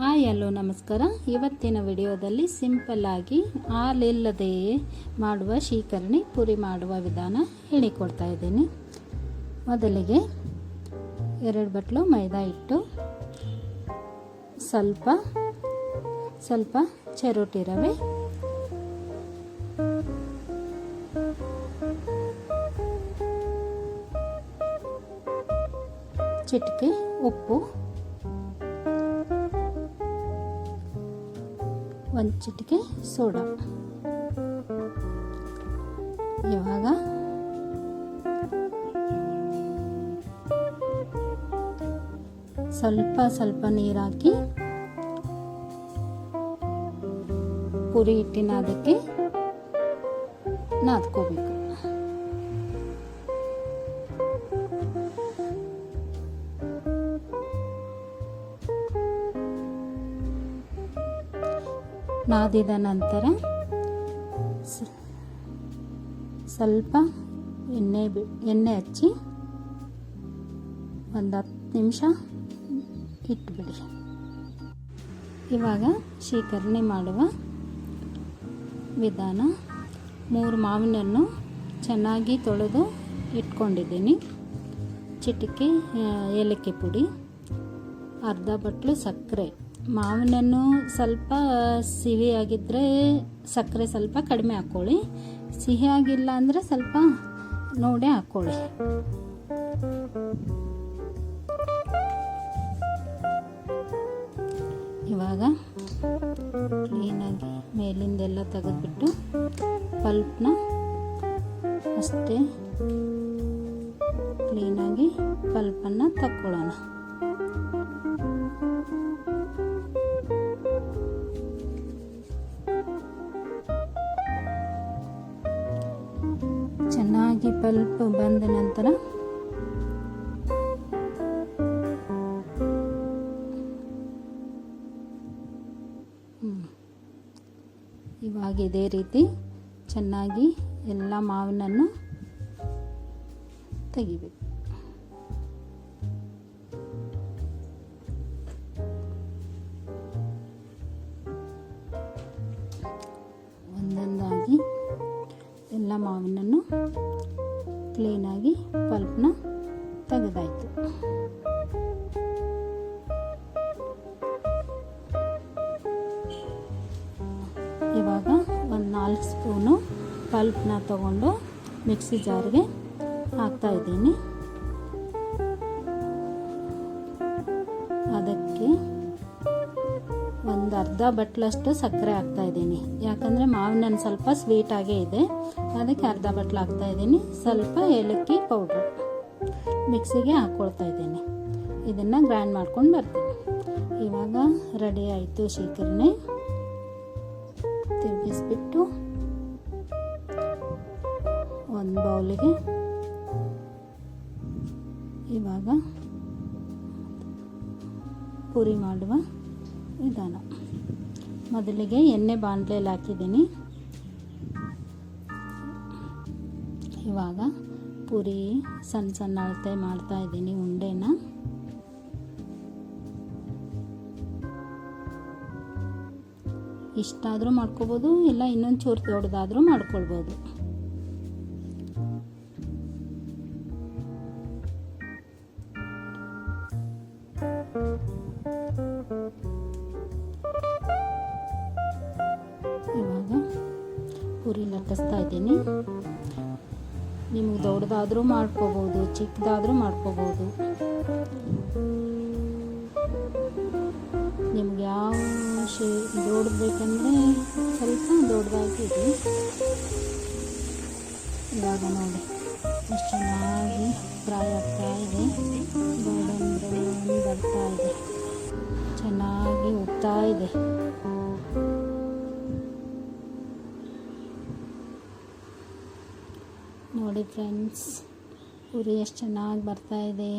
Hi, hello, ನಮಸ್ಕಾರ. ಇವತ್ತಿನ ವಿಡಿಯೋದಲ್ಲಿ ಸಿಂಪಲ್ಲಾಗಿ ಹಾಲಿಲ್ಲದೆಯೇ ಮಾಡುವ ಶೀಕರಣಿ, ಪುರಿ ಮಾಡುವ ವಿಧಾನ ಹೇಳಿಕೊಡ್ತಾ ಇದ್ದೀನಿ. ಮೊದಲಿಗೆ ಎರಡು ಬಟ್ಲು ಮೈದಾ ಹಿಟ್ಟು, ಸ್ವಲ್ಪ ಸ್ವಲ್ಪ ಚೆರೋಟಿ ರವೆ, ಚಿಟಿಕೆ, ಉಪ್ಪು ಒಂದು ಚಿಟಿಕೆ ಸೋಡಾ. ಇವಾಗ ಸ್ವಲ್ಪ ಸ್ವಲ್ಪ ನೀರು ಹಾಕಿ ಪುರಿ ಹಿಟ್ಟಿನ ಅದಕ್ಕೆ ನಾದ್ಕೋಬೇಕು. ನಾದಿದ ನಂತರ ಸ್ವಲ್ಪ ಎಣ್ಣೆ ಬಿ ಎಣ್ಣೆ ಹಚ್ಚಿ ಒಂದು ಹತ್ತು ನಿಮಿಷ ಇಟ್ಬಿಡಿ. ಇವಾಗ ಶೀಕರಣೆ ಮಾಡುವ ವಿಧಾನ. ಮೂರು ಮಾವಿನನ್ನು ಚೆನ್ನಾಗಿ ತೊಳೆದು ಇಟ್ಕೊಂಡಿದ್ದೀನಿ. ಚಿಟಿಕೆ ಏಲಕ್ಕಿ ಪುಡಿ, ಅರ್ಧ ಬಟ್ಲು ಸಕ್ಕರೆ. ಮಾವಿನನ್ನು ಸ್ವಲ್ಪ ಸಿಹಿಯಾಗಿದ್ದರೆ ಸಕ್ಕರೆ ಸ್ವಲ್ಪ ಕಡಿಮೆ ಹಾಕ್ಕೊಳ್ಳಿ ಸಿಹಿಯಾಗಿಲ್ಲ ಅಂದರೆ ಸ್ವಲ್ಪ ನೋಡೇ ಹಾಕ್ಕೊಳ್ಳಿ ಇವಾಗ ಕ್ಲೀನಾಗಿ ಮೇಲಿಂದೆಲ್ಲ ತೆಗೆದ್ಬಿಟ್ಟು ಪಲ್ಪ್ನ ಅಷ್ಟೇ ಕ್ಲೀನಾಗಿ ಪಲ್ಪನ್ನು ತಕ್ಕೊಳ್ಳೋಣ. ಚೆನ್ನಾಗಿ ಪಲ್ಪ್ ಬಂದ ನಂತರ ಇವಾಗ ಇದೇ ರೀತಿ ಚೆನ್ನಾಗಿ ಎಲ್ಲ ಮಾವಿನನ್ನು ತೆಗಿಬೇಕು. ಒಂದೊಂದಾಗಿ ಎಲ್ಲ ಮಾವಿನನ್ನು ಕ್ಲೀನಾಗಿ ಪಲ್ಪ್ನ ತೆಗೆದಾಯಿತು. ಇವಾಗ ಒಂದು ನಾಲ್ಕು ಸ್ಪೂನು ಪಲ್ಪ್ನ ತಗೊಂಡು ಮಿಕ್ಸಿ ಜಾರ್ಗೆ ಹಾಕ್ತಾ ಇದ್ದೀನಿ. ಅದಕ್ಕೆ ಒಂದು ಅರ್ಧ ಬಟ್ಲಷ್ಟು ಸಕ್ಕರೆ ಹಾಕ್ತಾ ಇದ್ದೀನಿ. ಯಾಕಂದರೆ ಮಾವಿನ ಹಣ್ಣು ಸ್ವಲ್ಪ ಸ್ವೀಟಾಗೇ ಇದೆ. ಅದಕ್ಕೆ ಅರ್ಧ ಬಟ್ಲು ಹಾಕ್ತಾ ಇದ್ದೀನಿ. ಸ್ವಲ್ಪ ಏಲಕ್ಕಿ ಪೌಡ್ರು ಮಿಕ್ಸಿಗೆ ಹಾಕ್ಕೊಳ್ತಾ ಇದ್ದೀನಿ. ಇದನ್ನು ಗ್ರೈಂಡ್ ಮಾಡ್ಕೊಂಡು ಬರ್ತೀನಿ. ಇವಾಗ ರೆಡಿ ಆಯಿತು ಶೀಕರಣೆ ತಿರುಗಿಸ್ಬಿಟ್ಟು ಒಂದು ಬೌಲಿಗೆ ಇವಾಗ ಪೂರಿ ಮಾಡುವ. ವಿಧಾನ ಮೊದಲಿಗೆ ಎಣ್ಣೆ ಬಾಣಲೆಯಲ್ಲಿ ಹಾಕಿದ್ದೀನಿ. ಇವಾಗ ಪೂರಿ ಸಣ್ಣ ಸಣ್ಣ ಅಳತೆ ಮಾಡ್ತಾ ಇದ್ದೀನಿ ಉಂಡೆನ. ಇಷ್ಟಾದರೂ ಮಾಡ್ಕೋಬೋದು, ಇಲ್ಲ ಇನ್ನೊಂದು ಚೂರು ದೊಡ್ಡದಾದರೂ ಮಾಡ್ಕೊಳ್ಬೋದು. ಪೂರಿ ಲಟ್ಟಿಸ್ತಾ ಇದ್ದೀನಿ. ನಿಮಗೆ ದೊಡ್ಡದಾದರೂ ಮಾಡ್ಕೋಬೋದು, ಚಿಕ್ಕದಾದರೂ ಮಾಡ್ಕೋಬೋದು. ನಿಮ್ಗೆ ಯಾವ ಶೇ ದೊಡ್ಡಬೇಕಂದ್ರೆ ಬೇಕಂದರೆ ಸ್ವಲ್ಪ ದೊಡ್ಡದಾಗಿದೆ ಇವಾಗ ನೋಡಿ, ಎಷ್ಟು ಚೆನ್ನಾಗಿ ಫ್ರೈ ಆಗ್ತಾ ಇದೆ. ಬರ್ತಾ ಇದೆ. ಚೆನ್ನಾಗಿ ಉಗ್ತಾ ಇದೆ. ನೋಡಿ ಫ್ರೆಂಡ್ಸ್, ಉರಿ ಎಷ್ಟು ಚೆನ್ನಾಗಿ ಬರ್ತಾ ಇದೆ.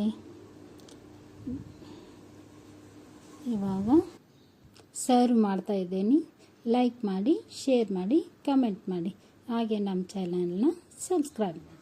ಇವಾಗ ಸರ್ವ್ ಮಾಡ್ತಾ ಇದ್ದೀನಿ. ಲೈಕ್ ಮಾಡಿ ಶೇರ್ ಮಾಡಿ ಕಮೆಂಟ್ ಮಾಡಿ. ಹಾಗೆ ನಮ್ಮ ಚಾನಲ್ನ ಸಬ್ಸ್ಕ್ರೈಬ್ ಮಾಡಿ.